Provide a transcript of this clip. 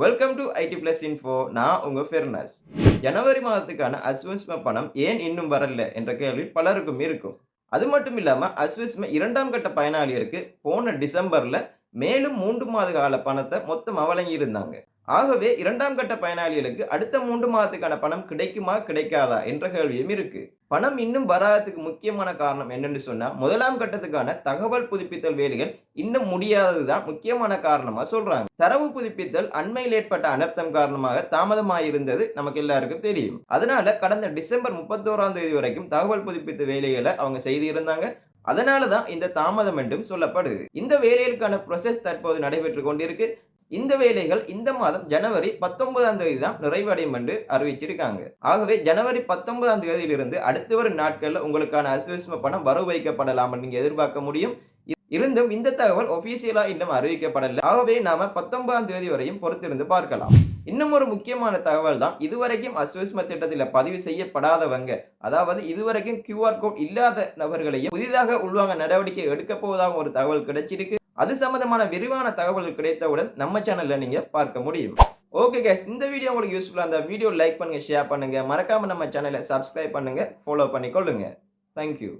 Welcome to IT plus info நான் உங்க ஃபெர்னஸ் ஜனவரி மாதத்துக்கான அஸ்வன்ஸ்ம பணம் ஏன் இன்னும் வரல என்ற கேள்வி பலருக்கும் இருக்கும். அது மட்டும் இல்லாம அஸ்வஸ்ம இரண்டாம் கட்ட பயனாளிகளுக்கு போன டிசம்பர்ல மேலும் மூன்று மாத கால பணத்தை மொத்தமாக வழங்கியிருந்தாங்க ஆகவே இரண்டாம் கட்ட பயனாளிகளுக்கு அடுத்த மூன்று மாதத்துக்கான பணம் கிடைக்குமா கிடைக்காதா என்ற கேள்வியும் இருக்கு. பணம் இன்னும் வராததுக்கு முக்கியமான காரணம் என்னன்னு சொன்னா முதலாம் கட்டத்துக்கான தகவல் புதுப்பித்தல் வேலைகள் இன்னும் முடியாததுதான் முக்கியமான காரணமா சொல்றாங்க. தரவு புதுப்பித்தல் அண்மையில் ஏற்பட்ட அனர்த்தம் காரணமாக தாமதமாயிருந்தது நமக்கு எல்லாருக்கும் தெரியும். அதனால கடந்த டிசம்பர் முப்பத்தோராம் தேதி வரைக்கும் தகவல் புதுப்பித்த வேலைகளை அவங்க செய்திருந்தாங்க. அதனால தான் இந்த தாமதம் என்றும் சொல்லப்படுது. இந்த வேலைகளுக்கான ப்ரொசஸ் தற்போது நடைபெற்று கொண்டிருக்கு. இந்த வேலைகள் இந்த மாதம் ஜனவரி பத்தொன்பதாம் தேதி தான் நிறைவடையும் என்று அறிவிச்சிருக்காங்க. ஆகவே ஜனவரி பத்தொன்பதாம் தேதியிலிருந்து அடுத்து வரும் நாட்களில் உங்களுக்கான அசுவிஸ்ம பணம் வரவு வைக்கப்படலாம் நீங்க எதிர்பார்க்க முடியும். இருந்தும் இந்த தகவல் ஒபிசியலா இன்னும் அறிவிக்கப்படலை. ஆகவே நாம பத்தொன்பதாம் தேதி வரையும் பொறுத்திருந்து பார்க்கலாம். இன்னும் ஒரு முக்கியமான தகவல் தான் இதுவரைக்கும் அஸ்வஸ்ம திட்டத்தில் பதிவு செய்யப்படாதவங்க அதாவது இதுவரைக்கும் கியூஆர் கோட் இல்லாத நபர்களையும் புதிதாக உள்வாங்க நடவடிக்கை எடுக்க போவதாக ஒரு தகவல் கிடைச்சிருக்கு. அது சம்பந்தமான விரிவான தகவல்கள் கிடைத்தவுடன் நம்ம சேனல்ல நீங்க பார்க்க முடியும். ஓகே கேஸ் இந்த வீடியோ உங்களுக்கு யூஸ்ஃபுல்லாக இருந்தால் வீடியோ லைக் பண்ணுங்க ஷேர் பண்ணுங்கள் மறக்காமல் நம்ம சேனலை சப்ஸ்கிரைப் பண்ணுங்கள் ஃபாலோ பண்ணிக்கொள்ளுங்க. தேங்க்யூ